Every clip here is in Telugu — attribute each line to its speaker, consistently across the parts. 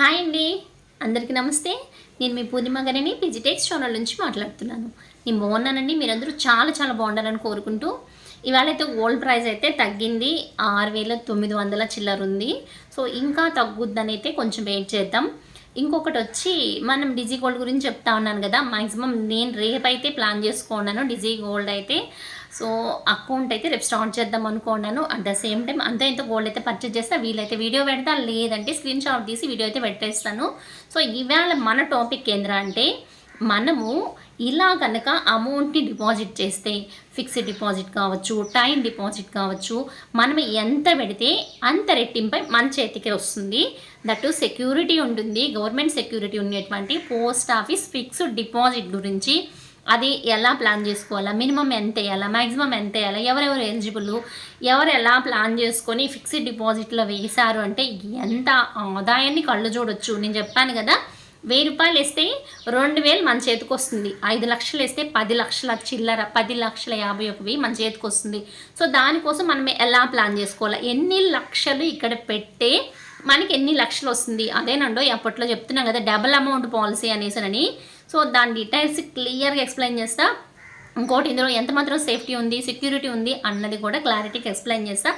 Speaker 1: హాయ్ అండి. అందరికీ నమస్తే. నేను మీ పూర్ణిమ గారిని పిజిటెక్స్ ఛానల్ నుంచి మాట్లాడుతున్నాను. నేను బాగున్నానండి. మీరందరూ చాలా చాలా బాగుండాలని కోరుకుంటూ ఇవాళ అయితే గోల్డ్ ప్రైస్ అయితే తగ్గింది. ఆరు వేల తొమ్మిది వందల చిల్లర ఉంది. సో ఇంకా తగ్గుద్దని అయితే కొంచెం వెయిట్ చేద్దాం. ఇంకొకటి వచ్చి మనం డిజీ గోల్డ్ గురించి చెప్తా ఉన్నాను కదా. మ్యాక్సిమం నేను రేపు అయితే ప్లాన్ చేసుకున్నాను. డిజీ గోల్డ్ అయితే సో అకౌంట్ అయితే రేపు స్టార్ట్ చేద్దాం అనుకున్నాను. అట్ ద సేమ్ టైం అంతా ఇంత గోల్డ్ అయితే పర్చేజ్ చేస్తా వీలైతే వీడియో పెడతా లేదంటే స్క్రీన్ షాట్ తీసి వీడియో అయితే పెట్టేస్తాను. సో ఇవాళ మన టాపిక్ ఏంద్రా అంటే మనము ఇలా కనుక అమౌంట్ని డిపాజిట్ చేస్తే ఫిక్స్డ్ డిపాజిట్ కావచ్చు టైం డిపాజిట్ కావచ్చు మనం ఎంత పెడితే అంత రెట్టింపై మన చేతికి వస్తుంది. దట్ సెక్యూరిటీ ఉంటుంది. గవర్నమెంట్ సెక్యూరిటీ ఉండేటువంటి పోస్ట్ ఆఫీస్ ఫిక్స్డ్ డిపాజిట్ గురించి అది ఎలా ప్లాన్ చేసుకోవాలా? మినిమం ఎంత వేయాలా? మ్యాక్సిమం ఎంత వేయాలా? ఎవరెవరు ఎలిజిబుల్ ఎవరు ఎలా ప్లాన్ చేసుకొని ఫిక్స్డ్ డిపాజిట్లో వేశారు అంటే ఎంత ఆదాయాన్ని కళ్ళు చూడొచ్చు నేను చెప్పాను కదా వెయ్యి రూపాయలు వేస్తే రెండు వేలు మన చేతికి వస్తుంది. ఐదు లక్షలు వేస్తే పది లక్షల చిల్లర పది లక్షల యాభై ఒక వెయ్యి మన చేతికి వస్తుంది. సో దానికోసం మనం ఎలా ప్లాన్ చేసుకోవాలి? ఎన్ని లక్షలు ఇక్కడ పెట్టే మనకి ఎన్ని లక్షలు వస్తుంది? అదేనండో అప్పట్లో చెప్తున్నాం కదా డబుల్ అమౌంట్ పాలసీ అనేసనని. సో దాని డీటెయిల్స్ క్లియర్గా ఎక్స్ప్లెయిన్ చేస్తా. ఇంకోటి ఇందులో ఎంత మాత్రం సేఫ్టీ ఉంది సెక్యూరిటీ ఉంది అన్నది కూడా క్లారిటీకి ఎక్స్ప్లెయిన్ చేస్తా.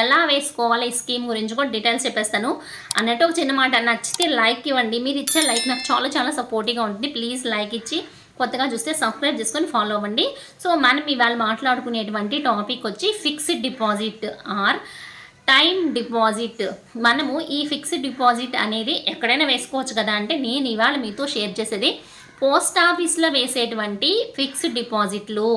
Speaker 1: ఎలా వేసుకోవాలి ఈ స్కీమ్ గురించి కూడా డీటెయిల్స్ చెప్పేస్తాను. అన్నట్టు ఒక చిన్న మాట నచ్చితే లైక్ ఇవ్వండి. మీరు ఇచ్చే లైక్ నాకు చాలా చాలా సపోర్టివ్గా ఉంటుంది. ప్లీజ్ లైక్ ఇచ్చి కొత్తగా చూస్తే సబ్స్క్రైబ్ చేసుకొని ఫాలో అవ్వండి. సో మనం ఇవాళ మాట్లాడుకునేటువంటి టాపిక్ వచ్చి fixed deposit or time deposit మనము ఈ ఫిక్స్డ్ డిపాజిట్ అనేది ఎక్కడైనా వేసుకోవచ్చు కదా అంటే నేను ఇవాళ మీతో షేర్ చేసేది పోస్ట్ ఆఫీస్లో వేసేటువంటి ఫిక్స్డ్ డిపాజిట్లు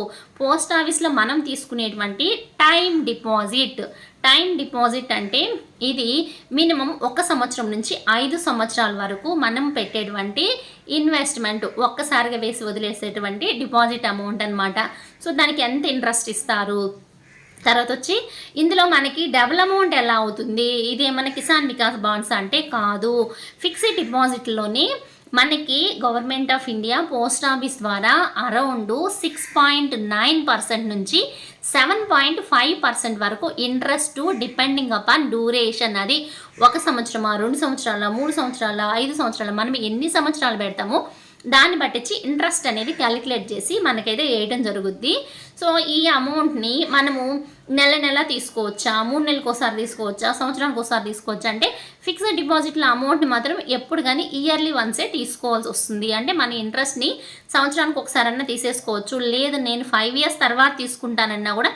Speaker 1: పోస్ట్ ఆఫీస్లో మనం తీసుకునేటువంటి టైం డిపాజిట్. టైం డిపాజిట్ అంటే ఇది మినిమం ఒక సంవత్సరం నుంచి ఐదు సంవత్సరాల వరకు మనం పెట్టేటువంటి ఇన్వెస్ట్మెంట్ ఒక్కసారిగా వేసి వదిలేసేటువంటి డిపాజిట్ అమౌంట్ అనమాట సో దానికి ఎంత ఇంట్రెస్ట్ ఇస్తారు? తర్వాత వచ్చి ఇందులో మనకి డబుల్ అమౌంట్ ఎలా అవుతుంది? ఇది మన కిసాన్ వికాస్ బాండ్స్ అంటే కాదు. ఫిక్స్డ్ డిపాజిట్లోని మనకి government of India post office ద్వారా around six point nine percent నుంచి సెవెన్ పాయింట్ ఫైవ్ పర్సెంట్ వరకు ఇంట్రెస్ట్ డిపెండింగ్ అపాన్ డ్యూరేషన్. అది ఒక సంవత్సరమా రెండు సంవత్సరాల మూడు సంవత్సరాల ఐదు సంవత్సరాల మనం ఎన్ని సంవత్సరాలు పెడతామో దాన్ని బట్టించి ఇంట్రెస్ట్ అనేది క్యాలిక్యులేట్ చేసి మనకైతే వేయడం జరుగుద్ది. సో ఈ అమౌంట్ని మనము నెల నెల తీసుకోవచ్చా? మూడు నెలలకు ఒకసారి తీసుకోవచ్చా? సంవత్సరానికి ఒకసారి తీసుకోవచ్చా? అంటే ఫిక్స్డ్ డిపాజిట్ల అమౌంట్ని మాత్రం ఎప్పుడు కానీ ఇయర్లీ వన్సే తీసుకోవాల్సి వస్తుంది. అంటే మన ఇంట్రెస్ట్ని సంవత్సరానికి ఒకసారన్నా తీసేసుకోవచ్చు. లేదు నేను ఫైవ్ ఇయర్స్ తర్వాత తీసుకుంటానన్నా కూడా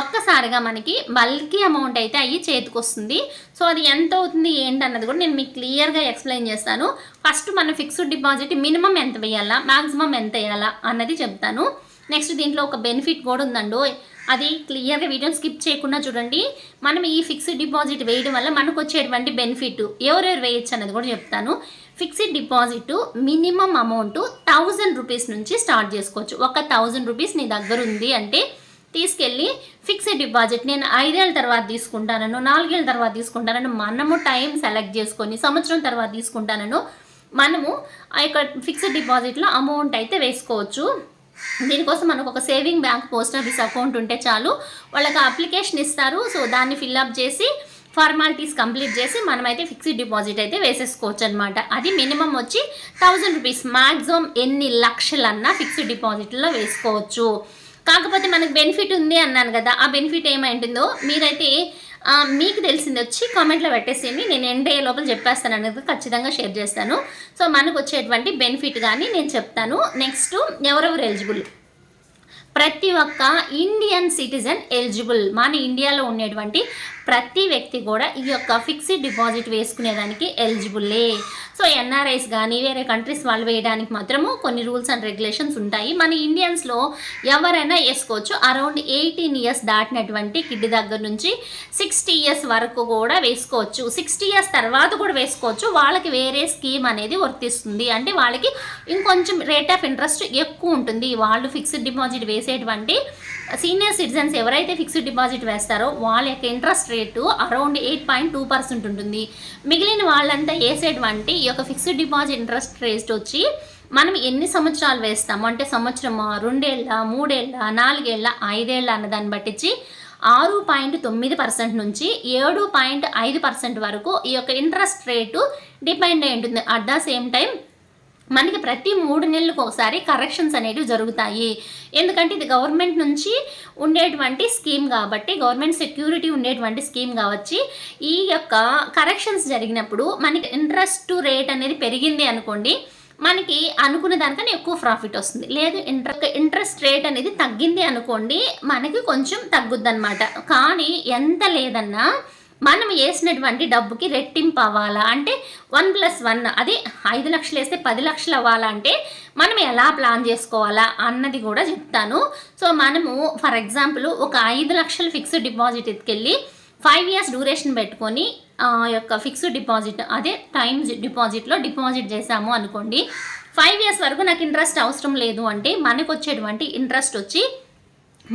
Speaker 1: ఒక్కసారిగా మనకి బల్కీ అమౌంట్ అయితే అయ్యి చేతికి వస్తుంది సో అది ఎంత అవుతుంది ఏంటన్నది కూడా నేను మీకు క్లియర్గా ఎక్స్ప్లెయిన్ చేస్తాను. ఫస్ట్ మన ఫిక్స్డ్ డిపాజిట్ మినిమం ఎంత వేయాలా మ్యాక్సిమం ఎంత వేయాలా అన్నది చెప్తాను. నెక్స్ట్ దీంట్లో ఒక బెనిఫిట్ కూడా ఉందండో అది క్లియర్గా వీడియోని స్కిప్ చేయకుండా చూడండి. మనం ఈ ఫిక్స్డ్ డిపాజిట్ వేయడం వల్ల మనకు వచ్చేటువంటి బెనిఫిట్ ఎవరెవరు వేయచ్చు అన్నది కూడా చెప్తాను. Fixed deposit minimum amount thousand rupees నుంచి స్టార్ట్ చేసుకోవచ్చు. ఒక థౌజండ్ రూపీస్ నీ దగ్గర ఉంది అంటే తీసుకెళ్ళి ఫిక్స్డ్ డిపాజిట్ నేను ఐదేళ్ళ తర్వాత తీసుకుంటానను నాలుగేళ్ళ తర్వాత తీసుకుంటానను మనము టైం సెలెక్ట్ చేసుకొని సంవత్సరం తర్వాత తీసుకుంటానను. మనము ఆ యొక్క ఫిక్స్డ్ డిపాజిట్లో అమౌంట్ అయితే వేసుకోవచ్చు. దీనికోసం మనకు ఒక saving bank post office account ఉంటే చాలు. వాళ్ళకి అప్లికేషన్ ఇస్తారు. సో దాన్ని ఫిల్అప్ చేసి ఫార్మాలిటీస్ కంప్లీట్ చేసి మనమైతే ఫిక్స్డ్ డిపాజిట్ అయితే వేసేసుకోవచ్చు అనమాట అది మినిమం వచ్చి థౌజండ్ రూపీస్ మ్యాక్సిమం ఎన్ని లక్షలన్నా ఫిక్స్డ్ డిపాజిట్లో వేసుకోవచ్చు. కాకపోతే మనకు బెనిఫిట్ ఉంది అన్నాను కదా ఆ బెనిఫిట్ ఏమైంటుందో మీరైతే మీకు తెలిసింది వచ్చి కామెంట్లో పెట్టేసేయండి. నేను ఎండ్ అయ్యే లోపల చెప్పేస్తాను అనేది ఖచ్చితంగా షేర్ చేస్తాను. సో మనకు వచ్చేటువంటి బెనిఫిట్ కానీ నేను చెప్తాను. నెక్స్ట్ ఎవరెవరు ఎలిజిబుల్? ప్రతి ఒక్క ఇండియన్ సిటిజన్ ఎలిజిబుల్. మన ఇండియాలో ఉండేటువంటి ప్రతి వ్యక్తి కూడా ఈ యొక్క ఫిక్స్డ్ డిపాజిట్ వేసుకునేదానికి ఎలిజిబుల్లే సో ఎన్ఆర్ఐస్ కానీ వేరే కంట్రీస్ వాళ్ళు వేయడానికి మాత్రము కొన్ని రూల్స్ అండ్ రెగ్యులేషన్స్ ఉంటాయి. మన ఇండియన్స్లో ఎవరైనా వేసుకోవచ్చు. అరౌండ్ ఎయిటీన్ ఇయర్స్ దాటినటువంటి కిడ్ దగ్గర నుంచి సిక్స్టీ ఇయర్స్ వరకు కూడా వేసుకోవచ్చు. సిక్స్టీ ఇయర్స్ తర్వాత కూడా వేసుకోవచ్చు. వాళ్ళకి వేరే స్కీమ్ అనేది వర్తిస్తుంది. అంటే వాళ్ళకి ఇంకొంచెం రేట్ ఆఫ్ ఇంట్రెస్ట్ ఎక్కువ ఉంటుంది. వాళ్ళు ఫిక్స్డ్ డిపాజిట్ వేసేటువంటి సీనియర్ సిటిజన్స్ ఎవరైతే ఫిక్స్డ్ డిపాజిట్ వేస్తారో వాళ్ళ యొక్క interest rate around eight point two percent ఉంటుంది. మిగిలిన వాళ్ళంతా వేసేటువంటి ఈ యొక్క ఫిక్స్డ్ డిపాజిట్ ఇంట్రెస్ట్ రేట్ వచ్చి మనం ఎన్ని సంవత్సరాలు వేస్తాము? అంటే సంవత్సరమా రెండేళ్ళ మూడేళ్ళ నాలుగేళ్ళ ఐదేళ్ళ అన్న దాన్ని బట్టించి ఆరు పాయింట్ తొమ్మిది పర్సెంట్ నుంచి ఏడు పాయింట్ ఐదు పర్సెంట్ వరకు ఈ యొక్క ఇంట్రెస్ట్ రేటు డిపెండ్ అయి ఉంటుంది. అట్ ద సేమ్ టైం మనకి ప్రతి మూడు నెలలకు ఒకసారి కరెక్షన్స్ అనేవి జరుగుతాయి. ఎందుకంటే ఇది గవర్నమెంట్ నుంచి ఉండేటువంటి స్కీమ్ కాబట్టి గవర్నమెంట్ సెక్యూరిటీ ఉండేటువంటి స్కీమ్ కావచ్చు. ఈ యొక్క కరెక్షన్స్ జరిగినప్పుడు మనకి ఇంట్రెస్ట్ రేట్ అనేది పెరిగింది అనుకోండి మనకి అనుకున్న దానికన్నా ఎక్కువ ప్రాఫిట్ వస్తుంది. లేదు ఇంటర్ ఇంట్రెస్ట్ రేట్ అనేది తగ్గింది అనుకోండి మనకి కొంచెం తగ్గుద్దనమాట కానీ ఎంత లేదన్నా మనం వేసినటువంటి డబ్బుకి రెట్టింపు అవ్వాలా? అంటే వన్ ప్లస్ వన్ అదే ఐదు లక్షలు వేస్తే పది లక్షలు అవ్వాలా? అంటే మనం ఎలా ప్లాన్ చేసుకోవాలా అన్నది కూడా చెప్తాను. సో మనము ఫర్ ఎగ్జాంపుల్ ఒక ఐదు లక్షలు ఫిక్స్డ్ డిపాజిట్ ఎత్తుకెళ్ళి ఫైవ్ ఇయర్స్ డ్యూరేషన్ పెట్టుకొని ఆ యొక్క ఫిక్స్డ్ డిపాజిట్ అదే టైం డిపాజిట్లో డిపాజిట్ చేసాము అనుకోండి ఫైవ్ ఇయర్స్ వరకు నాకు ఇంట్రెస్ట్ అవసరం లేదు అంటే మనకు వచ్చేటువంటి ఇంట్రెస్ట్ వచ్చి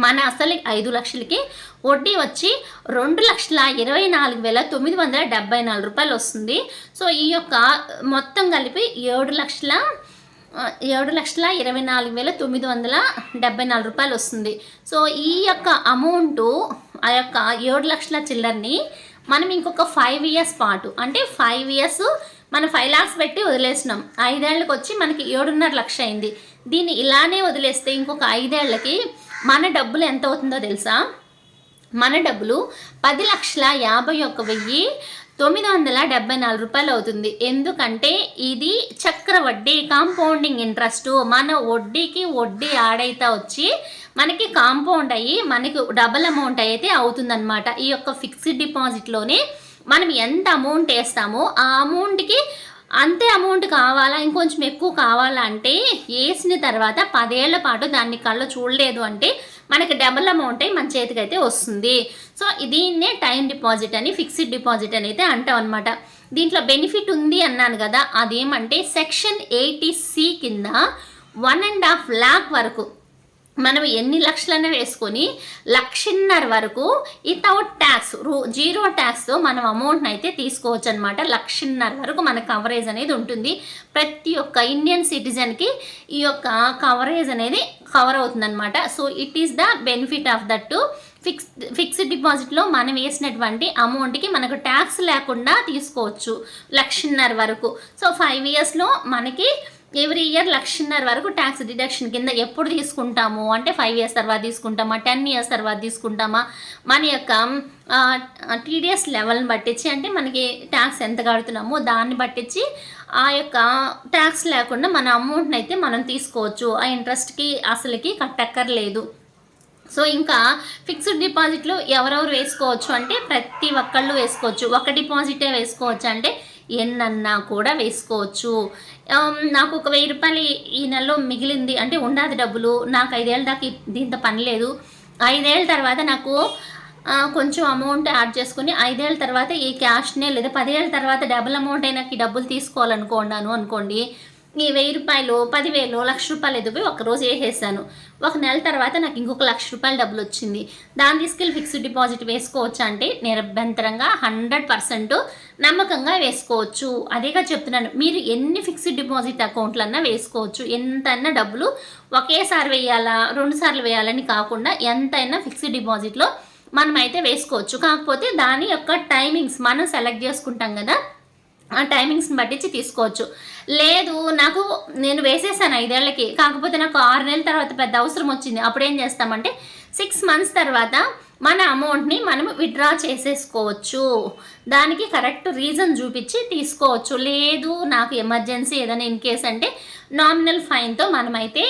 Speaker 1: మన అసలు ఐదు లక్షలకి వడ్డీ వచ్చి రెండు లక్షల ఇరవై నాలుగు వేల తొమ్మిది వందల డెబ్బై నాలుగు రూపాయలు వస్తుంది. సో ఈ యొక్క మొత్తం కలిపి ఏడు లక్షల ఏడు లక్షల ఇరవై నాలుగు వేల తొమ్మిది వందల డెబ్బై నాలుగు రూపాయలు వస్తుంది. సో ఈ యొక్క అమౌంట్ ఆ యొక్క ఏడు లక్షల చిల్లర్ని మనం ఇంకొక ఫైవ్ ఇయర్స్ పాటు అంటే ఫైవ్ ఇయర్స్ మనం ఫైవ్ లాక్స్ పెట్టి వదిలేసినాం. ఐదేళ్ళకి వచ్చి మనకి ఏడున్నర లక్ష అయింది. దీన్ని ఇలానే వదిలేస్తే ఇంకొక ఐదేళ్ళకి మన డబ్బులు ఎంత అవుతుందో తెలుసా? మన డబ్బులు పది లక్షల యాభై ఒక్క వెయ్యి తొమ్మిది వందల డెబ్బై నాలుగు రూపాయలు అవుతుంది. ఎందుకంటే ఇది చక్ర వడ్డీ కాంపౌండింగ్ ఇంట్రెస్ట్ మన వడ్డీకి వడ్డీ ఆడైతే వచ్చి మనకి కాంపౌండ్ అయ్యి మనకి డబల్ అమౌంట్ అయితే అవుతుందన్నమాట. ఈ యొక్క ఫిక్స్డ్ డిపాజిట్లోనే మనం ఎంత అమౌంట్ వేస్తామో ఆ అమౌంట్కి అంతే అమౌంట్ కావాలా? ఇంకొంచెం ఎక్కువ కావాలా అంటే వేసిన తర్వాత పదేళ్ళ పాటు దాన్ని కళ్ళు చూడలేదు అంటే మనకి డబుల్ అమౌంట్ మన చేతికి అయితే వస్తుంది. సో దీన్నే టైం డిపాజిట్ అని ఫిక్స్డ్ డిపాజిట్ అని అయితే అంటాం అనమాట దీంట్లో బెనిఫిట్ ఉంది అన్నాను కదా అదేమంటే సెక్షన్ ఎయిటీ సి కింద వన్ అండ్ హాఫ్ ల్యాక్ వరకు మనం ఎన్ని లక్షలైనా వేసుకొని లక్షన్నర వరకు వితౌట్ ట్యాక్స్ రూ జీరో ట్యాక్స్తో మనం అమౌంట్ని అయితే తీసుకోవచ్చు అనమాట లక్షన్నర వరకు మన కవరేజ్ అనేది ఉంటుంది. ప్రతి ఒక్క ఇండియన్ సిటిజన్కి ఈ యొక్క కవరేజ్ అనేది కవర్ అవుతుందన్నమాట. So it is the benefit of that fix fixed డిపాజిట్లో మనం వేసినటువంటి అమౌంట్కి మనకు ట్యాక్స్ లేకుండా తీసుకోవచ్చు లక్షన్నర వరకు. సో ఫైవ్ ఇయర్స్లో మనకి ఎవ్రీ ఇయర్ లక్షన్నర వరకు ట్యాక్స్ డిడక్షన్ కింద ఎప్పుడు తీసుకుంటాము? అంటే ఫైవ్ ఇయర్స్ తర్వాత తీసుకుంటామా? టెన్ ఇయర్స్ తర్వాత తీసుకుంటామా? మన యొక్క టీడీఎస్ లెవెల్ని పట్టించి అంటే మనకి ట్యాక్స్ ఎంత కడుతున్నామో దాన్ని పట్టించి ఆ యొక్క ట్యాక్స్ లేకుండా మన అమౌంట్ని అయితే మనం తీసుకోవచ్చు. ఆ ఇంట్రెస్ట్కి అసలుకి కట్టక్కర్లేదు. సో ఇంకా ఫిక్స్డ్ డిపాజిట్లు ఎవరెవరు వేసుకోవచ్చు అంటే ప్రతి ఒక్కళ్ళు వేసుకోవచ్చు. ఒక డిపాజిటే వేసుకోవచ్చు అంటే ఎన్నన్నా కూడా వేసుకోవచ్చు. నాకు ఒక వెయ్యి రూపాయలు ఈ- నెలలో మిగిలింది. అంటే ఉండాది డబ్బులు. నాకు ఐదేళ్ళ దాకా దీంతో పని లేదు. ఐదేళ్ళ తర్వాత నాకు కొంచెం అమౌంట్ యాడ్ చేసుకుని ఐదేళ్ళ తర్వాత ఈ క్యాష్నే లేదా పదేళ్ళ తర్వాత డబుల్ అమౌంట్ అయినా ఈ డబ్బులు తీసుకోవాలనుకున్నాను అనుకోండి. ఈ వెయ్యి రూపాయలు పదివేలు లక్ష రూపాయలు ఎదిపోయి ఒకరోజు వేసేసాను ఒక నెల తర్వాత నాకు ఇంకొక లక్ష రూపాయలు డబ్బులు వచ్చింది. దాన్ని తీసుకెళ్ళి ఫిక్స్డ్ డిపాజిట్ వేసుకోవచ్చు అంటే నిరభ్యంతరంగా హండ్రెడ్ పర్సెంట్ నమ్మకంగా వేసుకోవచ్చు. అదేగా చెప్తున్నాను. మీరు ఎన్ని ఫిక్స్డ్ డిపాజిట్ అకౌంట్లన్నా వేసుకోవచ్చు. ఎంతైనా డబ్బులు ఒకేసారి వేయాలా రెండు సార్లు వేయాలని కాకుండా ఎంతైనా ఫిక్స్డ్ డిపాజిట్లో మనం అయితే వేసుకోవచ్చు. కాకపోతే దాని యొక్క టైమింగ్స్ మనం సెలెక్ట్ చేసుకుంటాం కదా. ఆ టైమింగ్స్ని బట్టించి తీసుకోవచ్చు. లేదు నాకు నేను వేసేసాను ఐదేళ్ళకి కాకపోతే నాకు ఆరు నెలల తర్వాత పెద్ద అవసరం వచ్చింది. అప్పుడు ఏం చేస్తామంటే సిక్స్ మంత్స్ తర్వాత మన అమౌంట్ని మనం విత్డ్రా చేసేసుకోవచ్చు. దానికి కరెక్ట్ రీజన్ చూపించి తీసుకోవచ్చు. లేదు నాకు ఎమర్జెన్సీ ఏదైనా ఇన్ కేస్ అంటే నామినల్ ఫైన్తో మనమైతే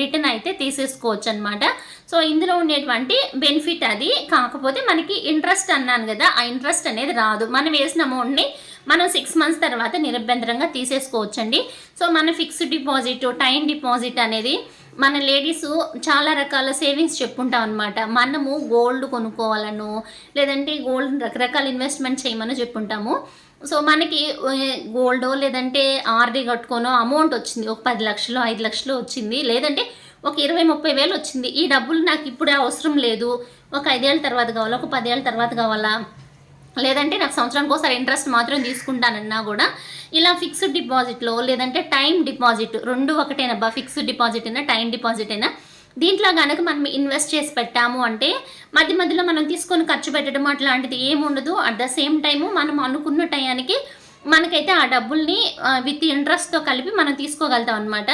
Speaker 1: రిటర్న్ అయితే తీసేసుకోవచ్చు అనమాట సో ఇందులో ఉండేటువంటి బెనిఫిట్ అది. కాకపోతే మనకి ఇంట్రెస్ట్ అన్నాను కదా ఆ ఇంట్రెస్ట్ అనేది రాదు. మనం వేసిన అమౌంట్ని మనం సిక్స్ మంత్స్ తర్వాత నిరభ్యంతరంగా తీసేసుకోవచ్చండి. సో మన ఫిక్స్డ్ డిపాజిట్ టైం డిపాజిట్ అనేది మన లేడీస్ చాలా రకాల సేవింగ్స్ చెప్పుకుంటాం అనమాట మనము గోల్డ్ కొనుక్కోవాలను లేదంటే గోల్డ్ రకరకాల ఇన్వెస్ట్మెంట్ చేయమని చెప్పుంటాము. సో మనకి గోల్డో లేదంటే ఆర్డీ కట్టుకోనో అమౌంట్ వచ్చింది. ఒక పది లక్షలు ఐదు లక్షలు వచ్చింది. లేదంటే ఒక ఇరవై ముప్పై వేలు వచ్చింది. ఈ డబ్బులు నాకు ఇప్పుడే అవసరం లేదు. ఒక ఐదేళ్ళ తర్వాత కావాలా? ఒక పదేళ్ళ తర్వాత కావాలా? లేదంటే నాకు సంవత్సరానికి ఒకసారి ఇంట్రెస్ట్ మాత్రం తీసుకుంటానన్నా కూడా ఇలా ఫిక్స్డ్ డిపాజిట్లో లేదంటే టైం డిపాజిట్ రెండు ఒకటేనబ్బా ఫిక్స్డ్ డిపాజిట్ అయినా టైం డిపాజిట్ అయినా దీంట్లో కనుక మనం ఇన్వెస్ట్ చేసి పెట్టాము అంటే మధ్య మధ్యలో మనం తీసుకొని ఖర్చు పెట్టడం అట్లాంటిది ఏమి ఉండదు. అట్ ద సేమ్ టైము మనం అనుకున్న టయానికి మనకైతే ఆ డబ్బుల్ని విత్ ఇంట్రెస్ట్తో కలిపి మనం తీసుకోగలుగుతాం అనమాట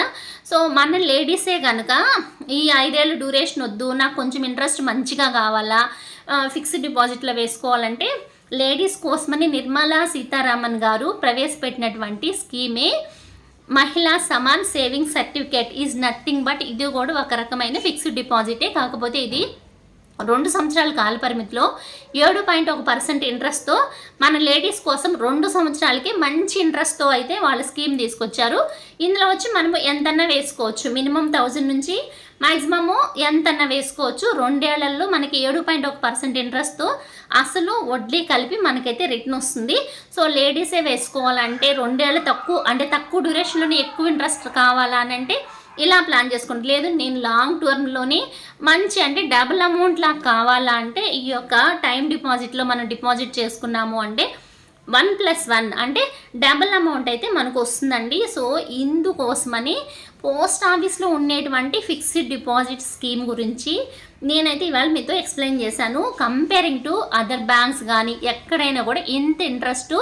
Speaker 1: సో మన లేడీసే కనుక ఈ ఐదేళ్ళు డ్యూరేషన్ వద్దు నాకు కొంచెం ఇంట్రెస్ట్ మంచిగా కావాలా ఫిక్స్డ్ డిపాజిట్లో వేసుకోవాలంటే లేడీస్ కోసమని నిర్మలా సీతారామన్ గారు ప్రవేశపెట్టినటువంటి స్కీమే Mahila Samman saving certificate is nothing but ఇది కూడా ఒక రకమైన ఫిక్స్డ్ డిపాజిటే. కాకపోతే ఇది రెండు సంవత్సరాల కాల పరిమితిలో ఏడు పాయింట్ ఒక పర్సెంట్ ఇంట్రెస్ట్తో మన లేడీస్ కోసం రెండు సంవత్సరాలకి మంచి ఇంట్రెస్ట్తో అయితే వాళ్ళ స్కీమ్ తీసుకొచ్చారు. ఇందులో వచ్చి మనము ఎంతన్నా వేసుకోవచ్చు. మినిమం థౌజండ్ నుంచి మ్యాక్సిమము ఎంతన్నా వేసుకోవచ్చు. రెండేళ్ళలో మనకి ఏడు పాయింట్ ఒక పర్సెంట్ ఇంట్రెస్ట్తో అసలు వడ్లీ కలిపి మనకైతే రిటర్న్ వస్తుంది. సో లేడీసే వేసుకోవాలంటే రెండేళ్ళు తక్కువ అంటే తక్కువ డ్యూరేషన్లోనే ఎక్కువ ఇంట్రెస్ట్ కావాలా అని అంటే ఇలా ప్లాన్ చేసుకోండి. లేదు నేను లాంగ్ టర్మ్లోనే మంచి అంటే డబుల్ అమౌంట్ లాగా కావాలా అంటే ఈ యొక్క టైం డిపాజిట్లో మనం డిపాజిట్ చేసుకున్నాము అంటే వన్ ప్లస్ వన్ అంటే డబుల్ అమౌంట్ అయితే మనకు వస్తుందండి. సో ఇందుకోసమని పోస్ట్ ఆఫీస్లో ఉండేటువంటి ఫిక్స్డ్ డిపాజిట్ స్కీమ్ గురించి నేనైతే ఇవాళ మీతో ఎక్స్ప్లెయిన్ చేశాను. కంపేరింగ్ టు అదర్ బ్యాంక్స్ కానీ ఎక్కడైనా కూడా ఇంత ఇంట్రెస్ట్?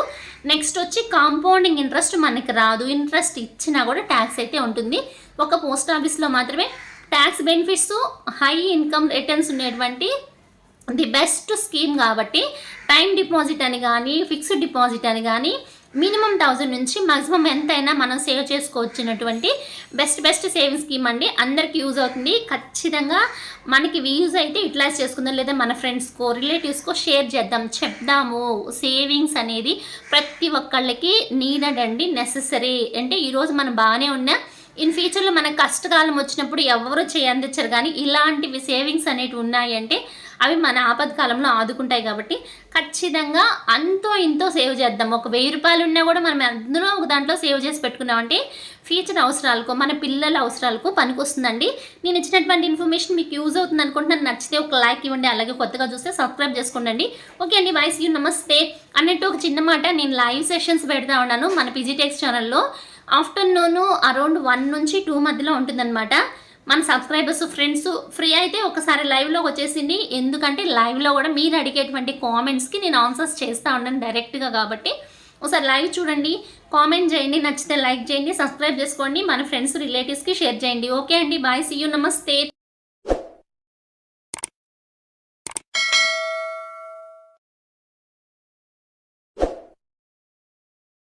Speaker 1: నెక్స్ట్ వచ్చి కాంపౌండింగ్ ఇంట్రెస్ట్ మనకి రాదు. ఇంట్రెస్ట్ ఇచ్చినా కూడా ట్యాక్స్ అయితే ఉంటుంది. ఒక పోస్ట్ ఆఫీస్లో మాత్రమే tax benefits high income returns ఉండేటువంటి ది బెస్ట్ స్కీమ్ కాబట్టి టైం డిపాజిట్ అని కానీ ఫిక్స్డ్ డిపాజిట్ అని కానీ మినిమం థౌజండ్ నుంచి మాక్సిమం ఎంతైనా మనం సేవ్ చేసుకోవచ్చినటువంటి బెస్ట్ బెస్ట్ సేవింగ్ స్కీమ్ అండి. అందరికి యూజ్ అవుతుంది. ఖచ్చితంగా మనకి యూజ్ అయితే యూటిలైజ్ చేసుకుందాం లేదా మన ఫ్రెండ్స్కో రిలేటివ్స్కో షేర్ చేద్దాం. చెప్దాము. సేవింగ్స్ అనేది ప్రతి ఒక్కళ్ళకి నీడెడ్ అండి నెససరీ అంటే ఈరోజు మనం బాగానే ఉన్నా ఇన్ ఫ్యూచర్లో మనకు కష్టకాలం వచ్చినప్పుడు ఎవరు చేయందించరు కానీ ఇలాంటివి సేవింగ్స్ అనేవి ఉన్నాయి అంటే అవి మన ఆపదకాలంలో ఆదుకుంటాయి కాబట్టి ఖచ్చితంగా అంతో ఇంతో సేవ్ చేద్దాం. ఒక వెయ్యి రూపాయలు ఉన్నా కూడా మనం అందులో ఒక దాంట్లో సేవ్ చేసి పెట్టుకున్నామంటే ఫ్యూచర్ అవసరాలకు మన పిల్లల అవసరాలకు పనికొస్తుందండి. నేను ఇచ్చినటువంటి ఇన్ఫర్మేషన్ మీకు యూజ్ అవుతుంది అనుకుంటున్నాను నచ్చితే ఒక లైక్ ఇవ్వండి అలాగే కొత్తగా చూస్తే సబ్స్క్రైబ్ చేసుకోండి. ఓకే అండి వాయిస్ యూ నమస్తే. అన్నట్టు ఒక చిన్న మాట నేను లైవ్ సెషన్స్ పెడతా ఉన్నాను మన పిజిటెక్స్ ఛానల్లో. ఆఫ్టర్నూన్ అరౌండ్ వన్ నుంచి టూ మధ్యలో ఉంటుందన్నమాట. మన సబ్స్క్రైబర్స్ ఫ్రెండ్స్ ఫ్రీ అయితే ఒకసారి లైవ్లోకి వచ్చేసింది. ఎందుకంటే లైవ్లో కూడా మీరు అడిగేటువంటి కామెంట్స్కి నేను ఆన్సర్స్ చేస్తూ ఉన్నాను డైరెక్ట్గా కాబట్టి. ఒకసారి లైవ్ చూడండి. కామెంట్ చేయండి నచ్చితే లైక్ చేయండి సబ్స్క్రైబ్ చేసుకోండి. మన ఫ్రెండ్స్ రిలేటివ్స్కి షేర్ చేయండి. ఓకే అండి బాయ్ సీ యూ నమస్తే